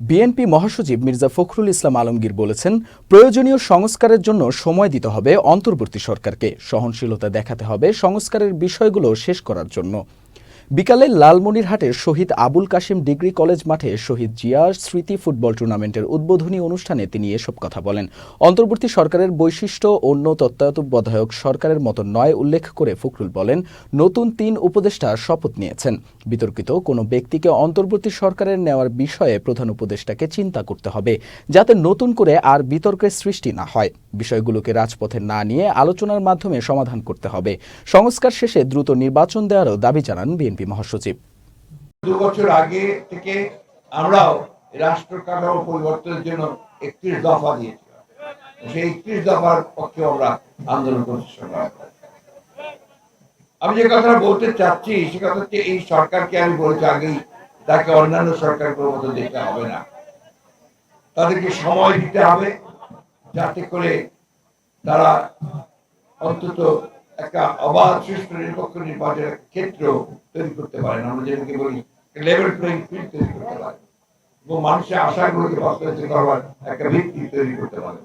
BNP মহাসচিব মির্জা ফখরুল ইসলাম আলমগীর বলেছেন, প্রয়োজনীয় সংস্কারের জন্য সময় দিতে হবে অন্তর্বর্তী সরকারকে। সহনশীলতা দেখাতে হবে সংস্কারের বিষয়গুলো শেষ করার জন্য। বিকালে লালমনিরহাটের শহীদ আবুল কাশিম ডিগ্রি কলেজ মাঠে শহীদ জিয়ার স্মৃতি ফুটবল টুর্নামেন্টের উদ্বোধনী অনুষ্ঠানে তিনি এসব কথা বলেন। অন্তর্বর্তী সরকারের বৈশিষ্ট্য অন্য তত্ত্বাবধায়ক সরকারের মতো নয় উল্লেখ করে ফখরুল বলেন, নতুন তিন উপদেষ্টা শপথ নিয়েছেন। বিতর্কিত কোনো ব্যক্তিকে অন্তর্বর্তী সরকারের নেওয়ার বিষয়ে প্রধান উপদেষ্টাকে চিন্তা করতে হবে, যাতে নতুন করে আর বিতর্কের সৃষ্টি না হয়। বিষয়গুলোকে রাজপথে না নিয়ে আলোচনার মাধ্যমে সমাধান করতে হবে। সংস্কার শেষে দ্রুত নির্বাচন দেওয়ারও দাবি জানান বিএনপি মহাসচিব। দু বছর আগে থেকে আমরাও রাষ্ট্র কাঠামো পরিবর্তনের জন্য একত্রিশ দফা দিয়েছিলাম সেই একত্রিশ দফার পক্ষে আমরা আন্দোলন করছি। আমি যে কথাটা বলতে চাচ্ছি, সে কথা হচ্ছে এই সরকারকে আমি বলেছি আগেই, তাকে অন্যান্য সরকারগুলোর মতো দেখতে হবে না। তাদেরকে সময় দিতে হবে। যাতে করে তারা অন্তত একটা অবাধ সুষ্ঠু নিরপেক্ষ নির্বাচনের ক্ষেত্র তৈরি করতে পারেন। আমরা যেটাকে বলি লেভেল প্লেইং ফিল্ড তৈরি করতে পারেন। এবং মানুষের আশাগুলোকে বাস্তবায়িত করবার একটা ভিত্তি তৈরি করতে পারেন।